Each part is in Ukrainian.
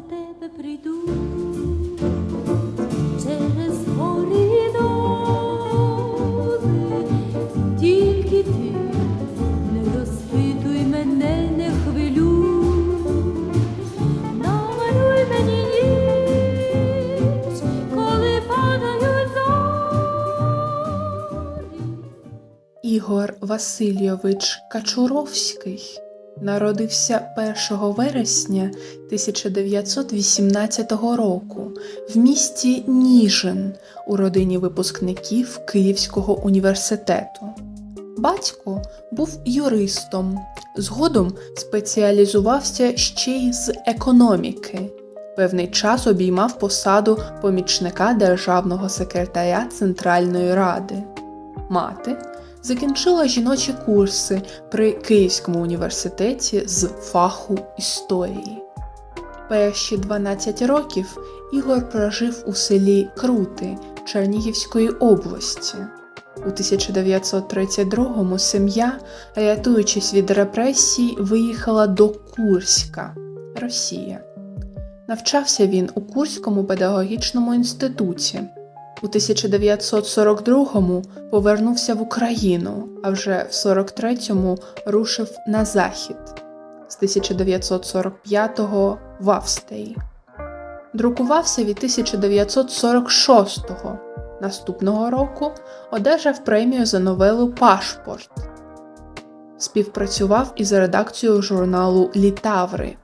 за тебе прийду. Через гори тільки ти не розпитуй мене, не хвилюй, намалюй мені коли падають. Ігор Васильович Качуровський народився 1 вересня 1918 року в місті Ніжин у родині випускників Київського університету. Батько був юристом, згодом спеціалізувався ще й з економіки. Певний час обіймав посаду помічника державного секретаря Центральної ради. Мати закінчила жіночі курси при Київському університеті з фаху історії. Перші 12 років Ігор прожив у селі Крути Чернігівської області. У 1932-му сім'я, рятуючись від репресій, виїхала до Курська, Росія. Навчався він у Курському педагогічному інституті. У 1942-му повернувся в Україну, а вже в 43-му рушив на захід з 1945-го в Австрії. Друкувався від 1946-го. Наступного року одержав премію за новелу Пашпорт. Співпрацював із редакцією журналу Літаври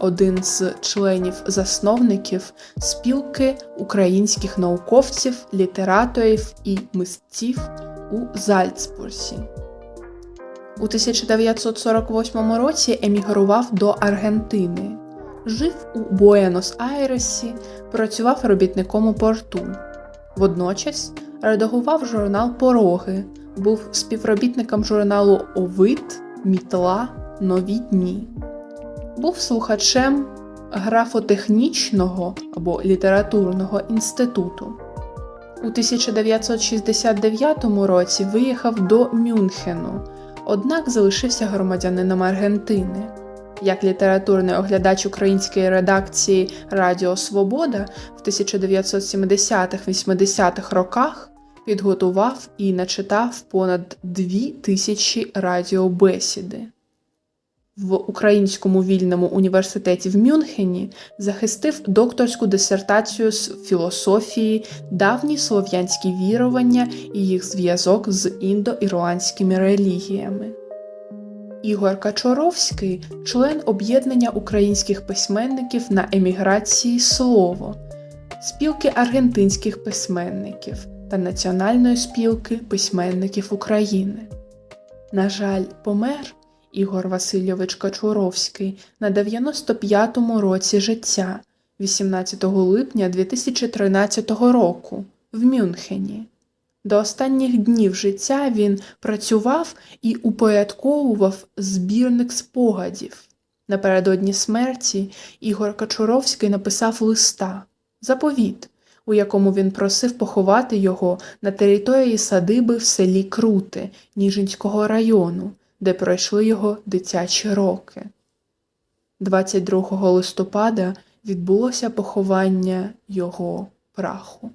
один з членів-засновників спілки українських науковців, літераторів і митців у Зальцбурзі. У 1948 році емігрував до Аргентини. Жив у Буенос-Айресі, працював робітником у порту. Водночас редагував журнал Пороги, був співробітником журналу Овид, Мітла, Нові дні був слухачем графотехнічного або літературного інституту. У 1969 році виїхав до Мюнхену, однак залишився громадянином Аргентини. Як літературний оглядач української редакції Радіо Свобода в 1970-80-х роках підготував і начитав понад дві тисячі радіобесіди в Українському вільному університеті в Мюнхені захистив докторську дисертацію з філософії, давні слов'янські вірування і їх зв'язок з індоірландськими релігіями. Ігор Качоровський член об'єднання українських письменників на еміграції Слово, спілки аргентинських письменників та Національної спілки письменників України. На жаль, помер Ігор Васильович Качуровський на 95-му році життя 18 липня 2013 року в Мюнхені. До останніх днів життя він працював і упорядковував збірник спогадів. Напередодні смерті Ігор Качуровський написав листа заповіт, у якому він просив поховати його на території садиби в селі Крути Ніжинського району де пройшли його дитячі роки. 22 листопада відбулося поховання його праху.